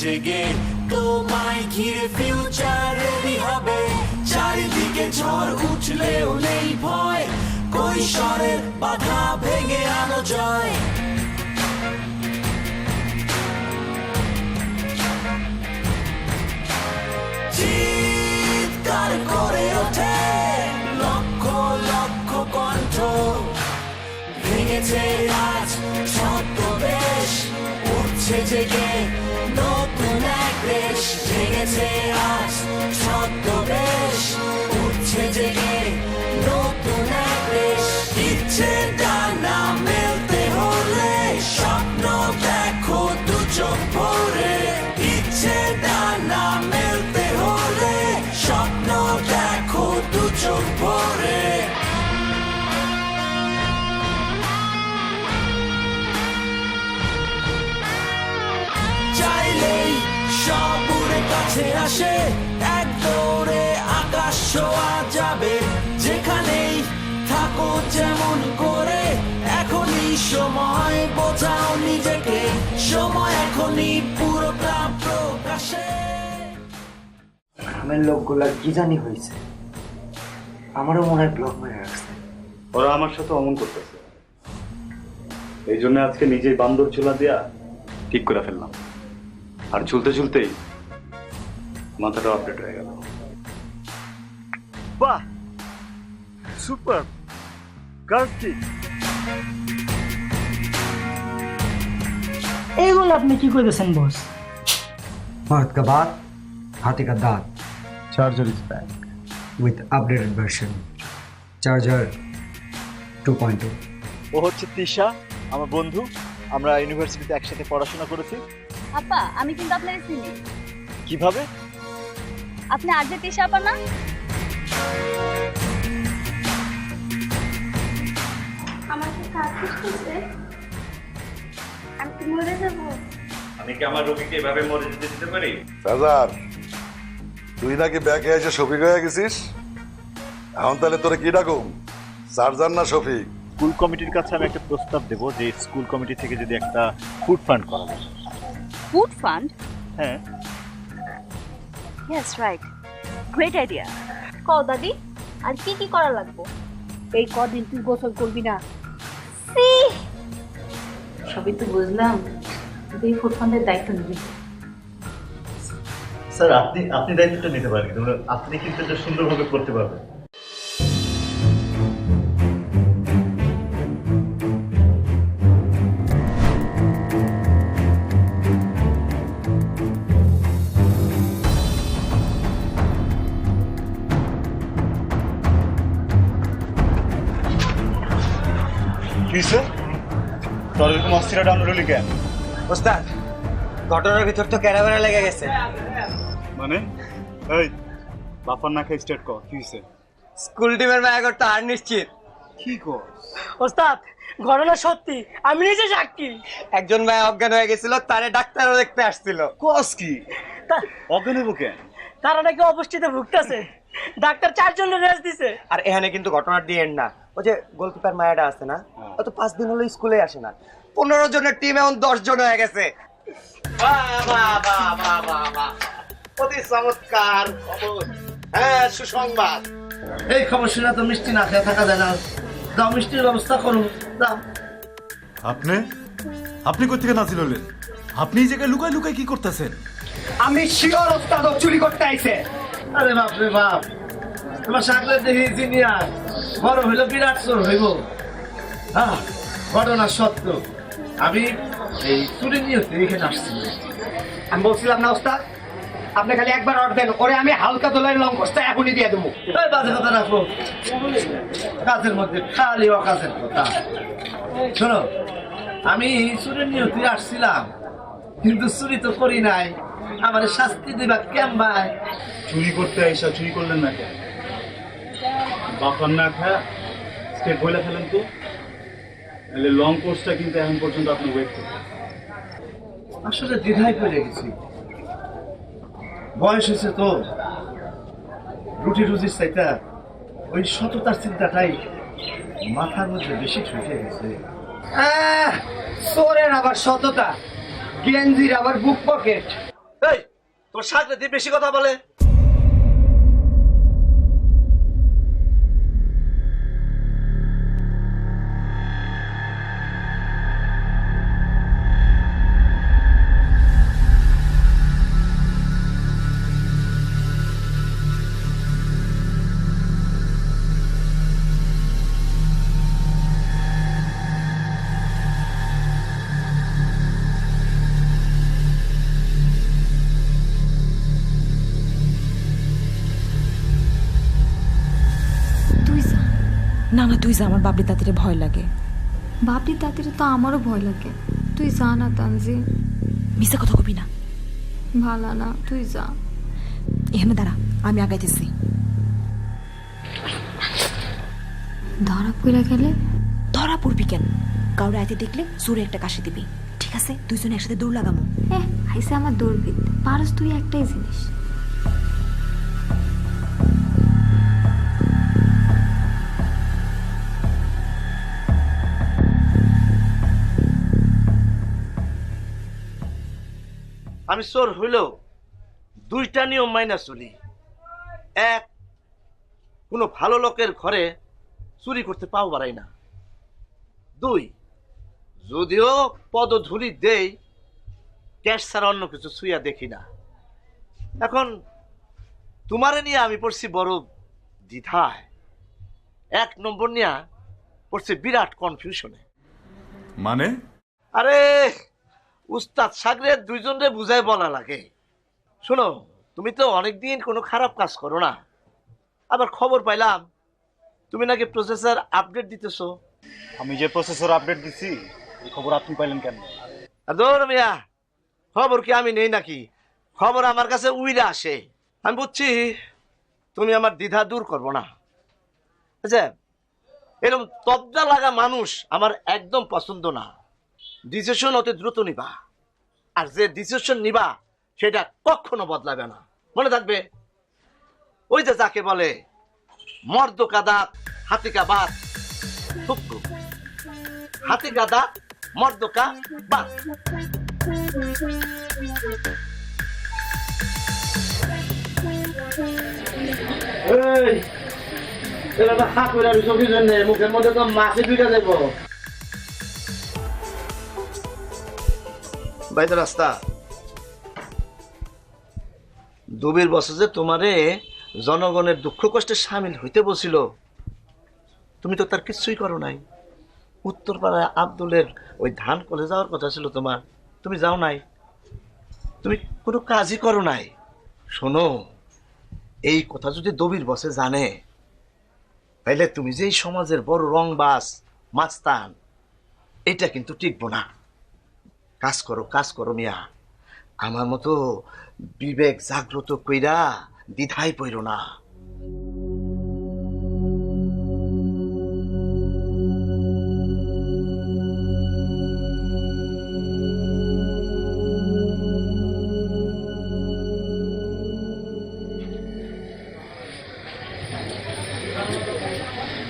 জেগে। তোমায় ঘিরে ফিউচার রেডি হবে। চারিদিকে ঝড় উঠলেও নেই ভয়। কৈশোরের বাধা ভেঙে আনো জয়। চিৎকার করে ওঠে লক্ষ লক্ষ কণ্ঠ। ভেঙেছে আজ ছদ্মবেশ উঠছে জেগে ভেঙেছে আজ ছদ্মবেশ উঠছে জেগে কাছে আসে এক দৌড়ে আকাশ ছোঁয়া যাবে। যেখানেই থাকো যেমন করে এখনই সময় বোঝাও নিজেকে। সময় এখনই পুরোটা প্রকাশে। গ্রামের লোকগুলা কি জানি হয়েছে আমারও মনে হয় ব্লক মেরে রাখছে। ওরা আমার সাথে অমন করতেছে। এই জন্য আজকে নিজেই বান্দর চুলা দেয়া ঠিক করে ফেললাম। আর ঝুলতে চলতেই মাথাটা আপডেট হয়ে গেল। বাহ! সুপার কার্তিক এইগুলো আপনি কি কইতেছেন বস মার্দ কা বাত হাতে কা দাঁত charger is back with updated version charger two point two ও হচ্ছে তৃষা আমার বন্ধু। আমরা ইউনিভার্সিটিতে একসাথে পড়াশোনা করেছি। আপা আমি কিন্তু আপনারে চিনি কীভাবে? আপনি তিশা আপা না? আমাকে কাজ করতেছে আমি কি মরে যাব? আমি কি আমার রোগীকে এভাবে মরে যেতে দিতে পারি? সাজার তুই নাকি ব্যাকে এসে শফিক হয়ে গেছিস? এখন তাহলে তোরে কি ডাকুম? না শফিক। স্কুল কমিটির কাছে আমি একটা প্রস্তাব দেবো যে স্কুল কমিটি থেকে যদি একটা ফুড ফান্ড করা যায়। Food fund? হ্যাঁ। ইয়েস রাইট গ্রেট আইডিয়া কও দাদি আর কি কি করা লাগবে? এই কদিন তুই গোসল করবি না? সি! সবই তো বুঝলাম। তুই ফুড ফান্ডের দায়িত্ব নিবি। স্যার আপনি আপনি দায়িত্বটা নিতে পারেন। কিন্তু আপনি কিন্তু এটা সুন্দরভাবে করতে পারবেন। কি তোর এরকম অস্থিরা ডাউন রইলি কেন ওস্তাদ ঘটনার ভিতর তো ক্যারাবেরা লেগে গেছে। মানে? এই বাপার না খেয়ে স্টার্ট কর কি স্কুল টিমের আর নিশ্চিত। কি কর ওস্তাদ ঘটনা সত্যি আমি নিজে সাক্ষী। একজন ভাই অজ্ঞান হয়ে গেছিল তারে ডাক্তারও দেখতে আসছিল। কস কি? অজ্ঞান কেন? তারা নাকি অপুষ্টিতে ভুগতেছে। ডাক্তার চারজনের রেস্ট দিছে। আর এখানে কিন্তু ঘটনার দিয়ে না। ওই যে গোলকিপার মায়াটা আছে না ও তো পাঁচ দিন হলো স্কুলে আসে না। পনেরো জনের টিম এখন দশ জন হয়ে গেছে। অতি চমৎকার খবর। হ্যাঁ সুসংবাদ। এই খবর শুনে তো মিষ্টি না খেয়ে থাকা যায় না। দাও মিষ্টির ব্যবস্থা করুন। দাও আপনি? আপনি কোথেকে নাজিল হলেন? আপনি এই জায়গায় লুকায় লুকায় কি করতেছেন? আমি শিওর ওস্তাদ ও চুরি করতে আইছে। আরে বাপ রে বাপ। তোমার সাকলে দেখি জিনিয়ার বড় হইল বিরাট চোর হইব। হ্যাঁ ঘটনা সত্য। আমি এই চুরি নিয়ে এখানে আসছি। আমি বলছিলাম না ওস্তাদ আপনি খালি একবার অর্ডার দেন ওরে আমি হালকা দোলাই লং কষটা এখনই দিয়ে দেবো। এই বাজে কথা রাখো। কাজের মধ্যে খালি অকাজের কথা। শোনো আমি চুরি নিয়ে আসছিলাম কিন্তু চুরি তো করি নাই। আমার শাস্তি দিবা কেম ভাই চুরি করতে আইসা চুরি করলেন না কেন? বাপার না খায় স্টেট বইলে ফেলেন তো। নাহলে লং কোর্সটা কিন্তু এখন পর্যন্ত আপনি ওয়েট করবেন আসলে দ্বিধায় পড়ে গেছি। বয়স হয়েছে তো। রুটি রুজির চাইতা ওই সততার চিন্তাটাই মাথার মধ্যে বেশি ঢুকে গেছে। চোরের আবার সততা গেঞ্জির আবার বুক পকেট এই তোর সাকলে দিয়ে বেশি কথা বলে। না না তুই যা আমার বাবলি তাঁতিরে ভয় লাগে। বাপটি তাঁতিরে তো আমারও ভয় লাগে। তুই যা না তানজি। মিশা কথা কবি না। ভালো না তুই যা। এখানে দাঁড়া আমি আগাইতেছি। ধরা কইরা গেলে? ধরা পড়বি কেন? কাউরে আইতে দেখলে জোরে একটা কাশি দিবি। ঠিক আছে দুইজনে একসাথে দৌড় লাগামো। হ্যাঁ হাইসে আমার দৌড়বিদ। পারস তুই একটাই জিনিস। আমি চোর হইলেও দুইটা নিয়ম মাইনা চলি। এক কোনো ভালো লোকের ঘরে চুরি করতে পাও বাড়াই না। দুই যদিও পদধূলি দেই ক্যাশ ছাড়া অন্য কিছু ছুঁয়া দেখি না। এখন তোমারে নিয়ে আমি পড়ছি বড় দ্বিধায়। এক নম্বর নিয়ে পড়ছি বিরাট কনফিউশনে মানে? আরে উস্তাদ সাগরে দুইজনরে বুঝাই বলা লাগে। শোনো তুমি তো অনেকদিন কোনো খারাপ কাজ করো না। আবার খবর পাইলাম তুমি নাকি প্রসেসর আপডেট দিতেছো। আমি যে প্রসেসর আপডেট দিছি এই খবর আপনি পাইলেন কেন আর ধর মিয়া খবর কি আমি নেই নাকি? খবর আমার কাছে উইরা আসে। আমি বুঝছি তুমি আমার দ্বিধা দূর করব না। আচ্ছা এরকম তবদা লাগা মানুষ আমার একদম পছন্দ না। ডিসিশন অতি দ্রুত নিবা। আর যে ডিসিশন নিবা, সেটা কখনো বদলাবে না। মনে থাকবে? ওই যে যাকে বলে মর্দ কাদাত হাতিকা হুক্কু হাতি কাদা মর্দকা বাত হাত মুখের মধ্যে তো মাছে দুইটা দেবো বাইতে রাস্তা। দুবির বছর যে তোমারে জনগণের দুঃখ কষ্টে সামিল হইতে বসিল তুমি তো তার কিছুই করো নাই। উত্তরপাড়ায় আব্দুলের ওই ধান কলে যাওয়ার কথা ছিল তোমার। তুমি যাও নাই। তুমি কোনো কাজই করো নাই। শোনো, এই কথা যদি দবির বসে জানে, তাইলে তুমি যে সমাজের বড় রংবাস মাস্তান এটা কিন্তু টিকবো না। কাজ করো কাজ করো মিয়া। আমার মতো বিবেক জাগ্রত কইরা দ্বিধাই পইর না।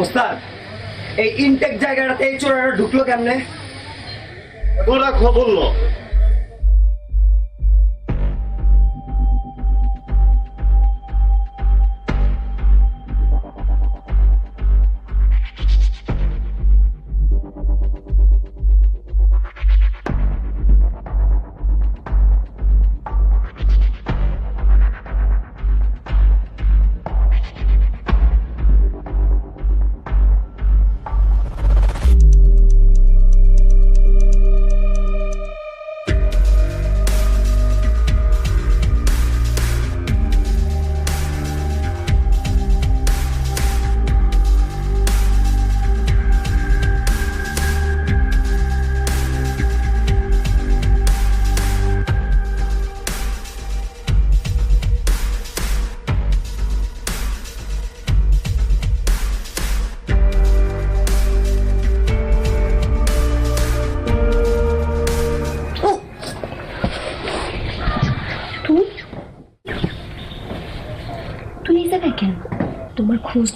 ওস্তাদ, এই ইনটেক জায়গাটাতে এই চোরাটা ঢুকলো কেমনে? ওরা খবর লো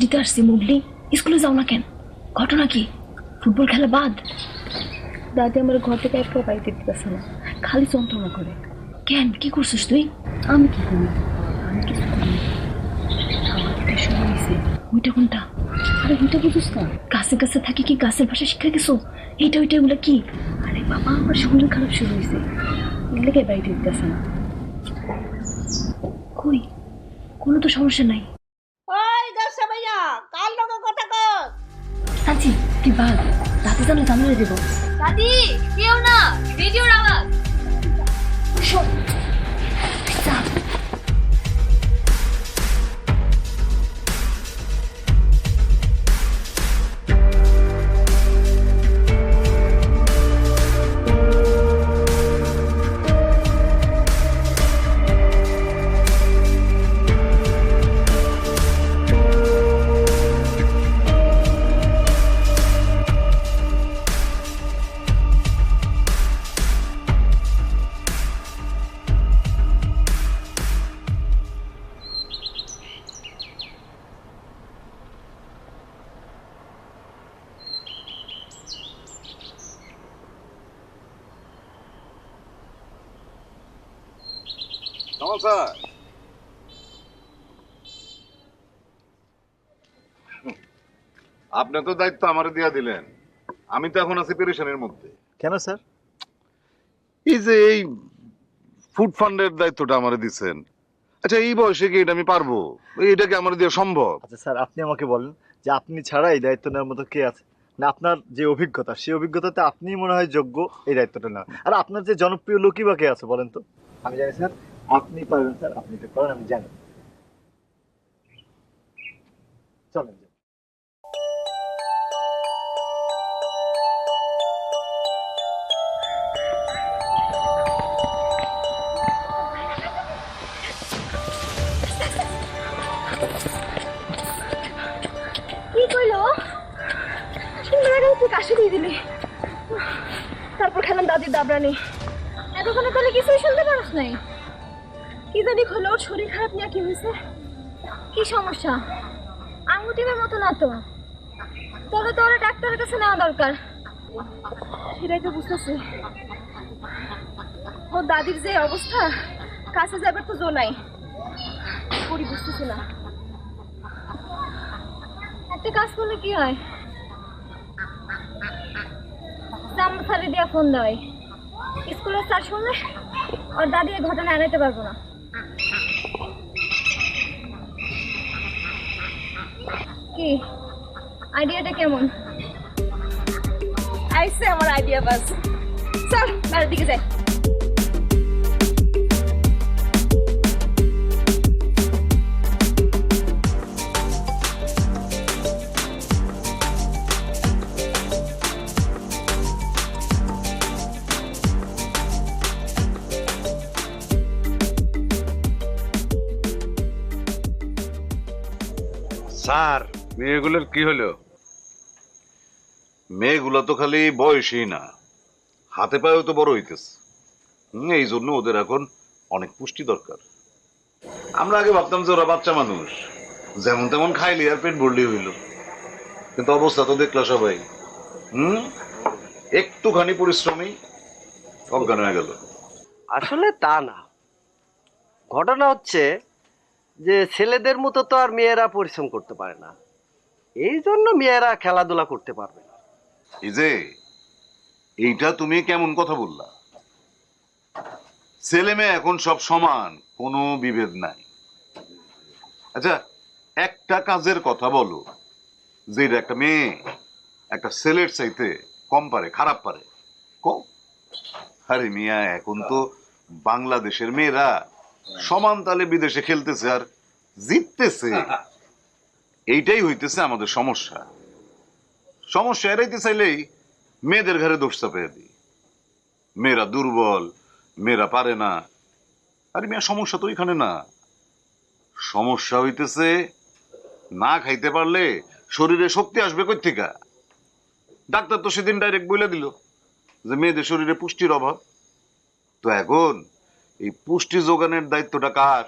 দিতে আসছি মুগলি স্কুলে যাও না কেন? ঘটনা কি? ফুটবল খেলা বাদ? দাদি আমার ঘর থেকে একটা বাইতে দিতেছে না। খালি যন্ত্রণা করে। কেন? কি করছিস তুই? আমি কি করি আমি কিছু করি ওইটা কোনটা? আরে ওইটা বুঝিস না। গাছে গাছে থাকি কি গাছের ভাষা শিক্ষা গেছো? এইটা ওইটা এগুলো কি? আরে বাবা আমার শরীর খারাপ শুরু হয়েছে। এগুলোকে বাড়িতে দিতেছে না। কই? কোনো তো সমস্যা নাই। তুই বাঘ দাদি জানলে জানলে দেব। দাদি কেউ না রেডিওর আওয়াজ। শোন স্যার আপনি তো দায়িত্ব আমারে দিয়া দিলেন। আমি তো এখন আছি পেরেশানের মধ্যে। কেন স্যার? এই যে এই ফুড ফান্ডের দায়িত্বটা আমারে দিচ্ছেন আচ্ছা এই বয়সে কি এটা আমি পারব? এটা কি আমার দিয়ে সম্ভব? আচ্ছা স্যার আপনি আমাকে বলেন যে আপনি ছাড়া এই দায়িত্ব নেওয়ার মতো কে আছে? না আপনার যে অভিজ্ঞতা সেই অভিজ্ঞতাতে আপনি মনে হয় যোগ্য এই দায়িত্বটা নেওয়া আর আপনার যে জনপ্রিয় লোকই বা কে আছে বলেন তো। আমি জানি স্যার আপনি পারবেন স্যার, আপনি এটা করেন, আমি জানি। চলেন তারপর খেলাম দাদির দাবরানি এতক্ষণে তাহলে কিছুই শুনতে পারস নাই। জানি হলো ওর শরীর খারাপ নিয়ে কি হয়েছে? কি সমস্যা? আঙুটিমের মতো না তো। তবে তো ওরা ডাক্তারের কাছে নেওয়া দরকার। সেটাই তো বুঝতেছি। ওর দাদির যে অবস্থা, কাছে যাবার তো জো নাই। করি বুঝতেছি না। একটা কাজ করলে কি হয়? স্যারে দিয়া ফোন দেওয়াই স্কুলের স্যার শুনলে ওর দাদি ঘটনা এড়াইতে পারব না। কি? আইডিয়াটা কেমন? আইসে আমার আইডিয়া বাস। চল বাড়ির দিকে যাই। স্যার মেয়েগুলোর কি হলো? মেয়েগুলো তো খালি বয়সই না। হাতে পায়েও তো বড় হইতেছে। এই জন্য ওদের এখন অনেক পুষ্টি দরকার। আমরা আগে ভাবতাম যে ওরা বাচ্চা মানুষ। যেমন তেমন খাইলি আর পেট ভরলি হইল। কিন্তু অবস্থা তো দেখলা সবাই। হুম একটুখানি পরিশ্রমী অজ্ঞান হয়ে গেল। আসলে তা না। ঘটনা হচ্ছে যে ছেলেদের মতো তো আর মেয়েরা পরিশ্রম করতে পারে না। এই জন্য মেয়েরা খেলাধুলা করতে পারবে না। এই যে, এইটা তুমি কেমন কথা বললা? ছেলে মেয়ে এখন সব সমান, কোনো বিভেদ নাই। আচ্ছা একটা কাজের কথা বলো, যে একটা মেয়ে, একটা ছেলের চাইতে কম পারে, খারাপ পারে। কম? আরে মিয়া, এখন তো বাংলাদেশের মেয়েরা সমান তালে বিদেশে খেলতেছে আর জিততেছে। এইটাই হইতেছে আমাদের সমস্যা। সমস্যা এড়াইতে চাইলেই মেয়েদের ঘরে দোষ চাপিয়ে দিই। মেয়েরা দুর্বল মেয়েরা পারে না। আরে মেয়ের সমস্যা তো এখানে না। সমস্যা হইতেছে না খাইতে পারলে শরীরে শক্তি আসবে থেকে ডাক্তার তো সেদিন ডাইরেক্ট বলে দিল যে মেয়েদের শরীরে পুষ্টির অভাব। তো এখন এই পুষ্টি যোগানের দায়িত্বটা কার?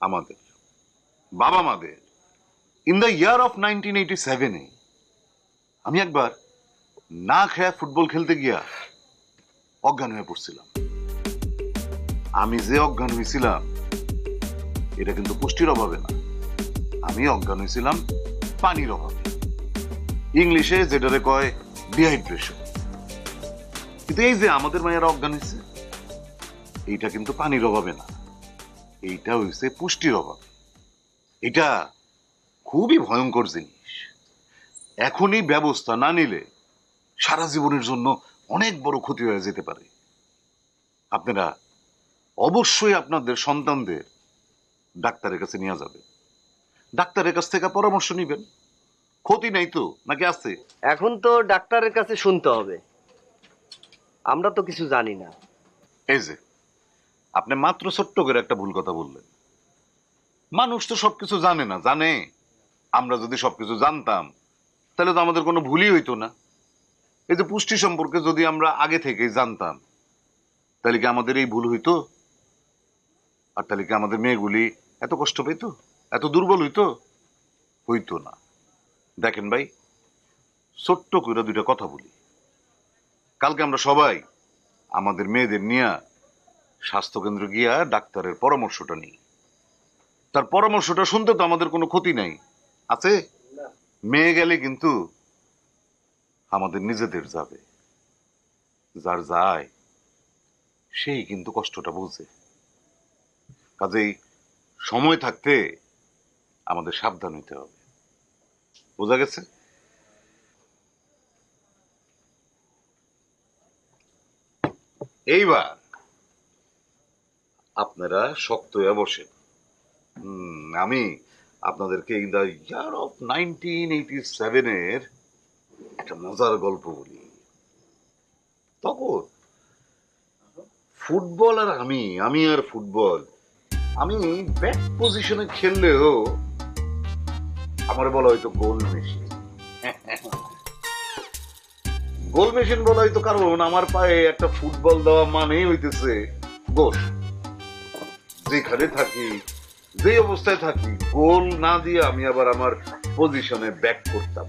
আমাদের। বাবা মাদের। In the year of nineteen eighty সেভেনে আমি একবার না খেয়া ফুটবল খেলতে গিয়া অজ্ঞান হয়ে পড়ছিলাম। আমি যে অজ্ঞান হয়েছিলাম এটা কিন্তু পুষ্টির অভাবে না। আমি অজ্ঞান হয়েছিলাম পানির অভাবে। ইংলিশে যেটারে কয় ডিহাইড্রেশন কিন্তু এই যে আমাদের মায়েরা অজ্ঞান হয়েছে এইটা কিন্তু পানির অভাবে না। এইটা হয়েছে পুষ্টির অভাব। এটা খুবই ভয়ঙ্কর জিনিস। এখনই ব্যবস্থা না নিলে সারা জীবনের জন্য অনেক বড় ক্ষতি হয়ে যেতে পারে। আপনারা অবশ্যই আপনাদের সন্তানদের ডাক্তারের কাছে নিয়ে যাবে ডাক্তারের কাছ থেকে পরামর্শ নিবেন। ক্ষতি নাই তো? নাকি আছে? এখন তো ডাক্তারের কাছে শুনতে হবে। আমরা তো কিছু জানি না। এই যে আপনি মাত্র ছোট্ট করে একটা ভুল কথা বললেন। মানুষ তো সবকিছু জানে না, জানে। আমরা যদি সবকিছু জানতাম, তাহলে তো আমাদের কোনো ভুলই হইতো না। এই যে পুষ্টি সম্পর্কে যদি আমরা আগে থেকেই জানতাম, তাহলে কি আমাদের এই ভুল হইতো? আর তাহলে কি আমাদের মেয়েগুলি এত কষ্ট পেত? এত দুর্বল হইতো? হইতো না। দেখেন ভাই, ছোট্ট করে দুইটা কথা বলি। কালকে আমরা সবাই আমাদের মেয়েদের নিয়ে স্বাস্থ্যকেন্দ্র গিয়া ডাক্তারের পরামর্শটা নিই। তার পরামর্শটা শুনতে তো আমাদের কোনো ক্ষতি নাই। আছে? মেয়ে গেলে কিন্তু আমাদের নিজেদের যাবে। যার যায়, সেই কিন্তু কষ্টটা বুঝে। কাজেই সময় থাকতে আমাদের সাবধান হইতে হবে। বোঝা গেছে? এইবার আপনারা শক্ত হয়ে বসেন। আমি আপনাদেরকে in the year of nineteen eighty সেভেনের একটা মজার গল্প বলি। তখন ফুটবল আর আমি আমি আর ফুটবল, আমি ব্যাক পজিশনে খেললেও আমার বলা হয়তো গোল মেশিন। গোল মেশিন বলা হয়তো কারণ, আমার পায়ে একটা ফুটবল দেওয়া মানেই হইতেছে গোল। যেখানে থাকি যে অবস্থায় থাকি গোল না দিয়ে আমি আবার আমার পজিশনে ব্যাক করতাম।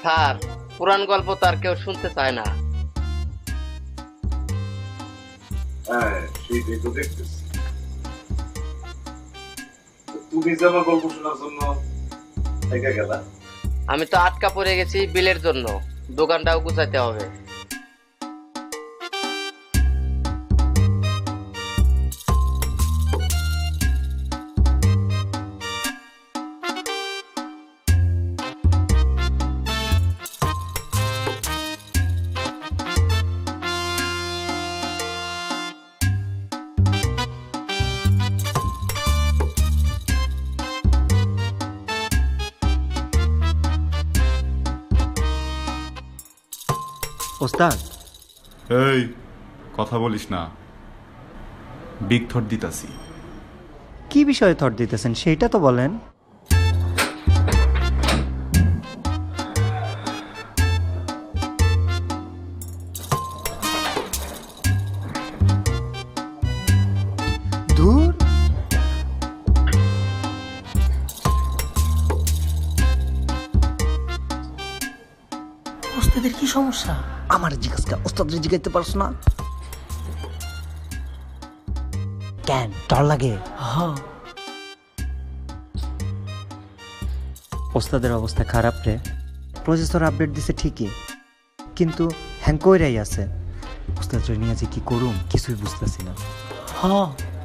স্যার পুরান গল্প তো আর কেউ শুনতে চায় না। হ্যাঁ সেইটাই তো দেখতেছি। তুমি যে আমার গল্প শোনার জন্য থেকে গেলা? আমি তো আটকা পড়ে গেছি বিলের জন্য। দোকানটাও গুছাইতে হবে। ওস্তাদ। এই কথা বলিস না। বিগ থট দিতাছি। কি বিষয়ে থট দিতেছেন সেইটা তো বলেন। দূর ওস্তাদের কি সমস্যা? আমার জিজ্ঞাসা জিগাইতে পারছ না? কেন? ডর লাগে? হ্যাঁ। ওস্তাদের অবস্থা খারাপ রে। প্রসেসর আপডেট দিছে ঠিকই কিন্তু হ্যাং কইরাই আছে। ওস্তাদ নিয়ে যে কি করুম কিছুই বুঝতেছি না। হ্যাঁ।